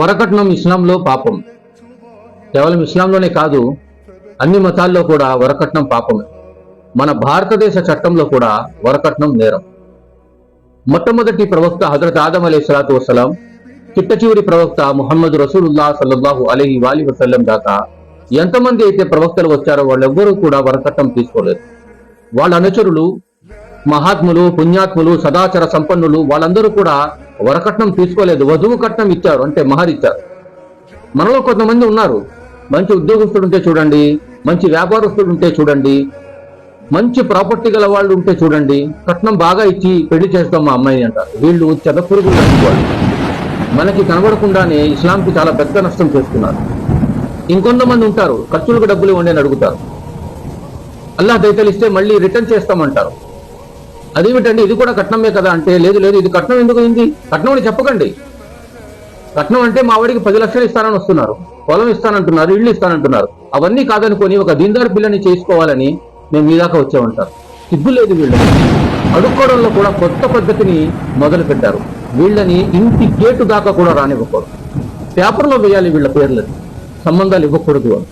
వరకట్నం ఇస్లాంలో పాపం. కేవలం ఇస్లాంలోనే కాదు అన్ని మతాల్లో కూడా వరకట్నం పాపమే మన భారతదేశ చట్టంలో కూడా వరకట్నం నేరం. మొట్టమొదటి ప్రవక్త హజరత్ ఆదం అలీ సలాతు వసలాం చిట్ట చివరి ప్రవక్త ముహమ్మద్ రసూలుల్లా సల్లల్లాహు అలహి వాలి వసల్లం దాకా ఎంతమంది అయితే ప్రవక్తలు వచ్చారో వాళ్ళెవ్వరూ కూడా వరకట్నం తీసుకోలేదు. వాళ్ళ అనుచరులు మహాత్ములు పుణ్యాత్ములు సదాచార సంపన్నులు వాళ్ళందరూ కూడా వరకట్నం తీసుకోలేదు వధువు కట్నం ఇచ్చారు అంటే మహారిచ్చారు. మనలో కొంతమంది ఉన్నారు. మంచి ఉద్యోగస్తుడు ఉంటే చూడండి మంచి వ్యాపారస్తుడు ఉంటే చూడండి మంచి ప్రాపర్టీ గల వాళ్ళు ఉంటే చూడండి కట్నం బాగా ఇచ్చి పెళ్ళి చేస్తాం మా అమ్మాయి అంటారు. వీళ్ళు చెదపురుగులు అనుకోవాలి మనకి కనబడకుండానే ఇస్లాంకి చాలా పెద్ద నష్టం చేస్తున్నారు. ఇంకొంతమంది ఉంటారు ఖర్చులకు డబ్బులు ఇవ్వండి అని అడుగుతారు. అల్లా దయతలు ఇస్తే మళ్ళీ రిటర్న్ చేస్తామంటారు. అదేమిటండి ఇది కూడా కట్నమే కదా అంటే లేదు లేదు ఇది కట్నం ఎందుకు అయింది? కట్నం అని చెప్పకండి. కట్నం అంటే మా వాడికి పది లక్షలు ఇస్తానని వస్తున్నారు. పొలం ఇస్తానంటున్నారు ఇళ్ళు ఇస్తానంటున్నారు. అవన్నీ కాదనుకొని ఒక దీందారు పిల్లని చేసుకోవాలని మేము మీ దాకా వచ్చామంటారు. సిగ్గు లేదు వీళ్ళని అడుక్కోవడంలో కూడా కొత్త పద్ధతిని మొదలు పెట్టారు వీళ్ళని ఇంటి గేటు దాకా కూడా రానివ్వకూడదు. పేపర్లో వేయాలి వీళ్ళ పేర్లని. సంబంధాలు ఇవ్వకూడదు అని.